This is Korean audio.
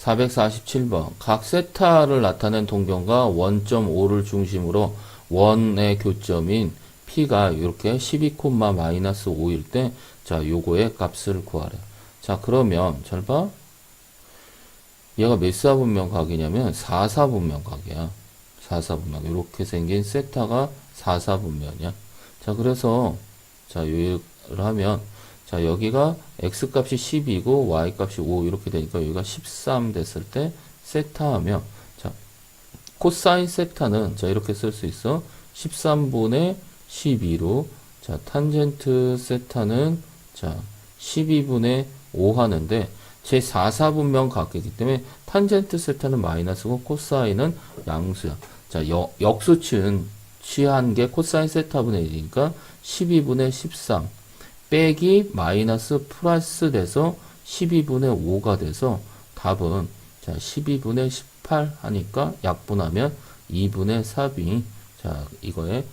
447번. 각 세타를 나타낸 동경과 원점 5를 중심으로 원의 교점인 P가 이렇게 12, 마이너스 5일 때, 자, 요거의 값을 구하래. 자, 그러면, 잘 봐. 얘가 몇 사분면 각이냐면 4사분면 각이야. 4사분면. 이렇게 생긴 세타가 4사분면이야. 자, 그래서, 자, 요를 하면, 자, 여기가 x 값이 10이고 y 값이 5 이렇게 되니까 여기가 13 됐을 때 세타 하면, 자, 코사인 세타는, 자, 이렇게 쓸 수 있어. 13분의 12로, 자, 탄젠트 세타는, 자, 12분의 5 하는데, 제 4사분면 각이기 때문에 탄젠트 세타는 마이너스고 코사인은 양수야. 자, 역, 역수치는 취한 게 코사인 세타분의 1이니까 12분의 13 빼기 마이너스 플러스 돼서 12분의 5가 돼서 답은 자, 12분의 18 하니까 약분하면 2분의 4이 자, 이거에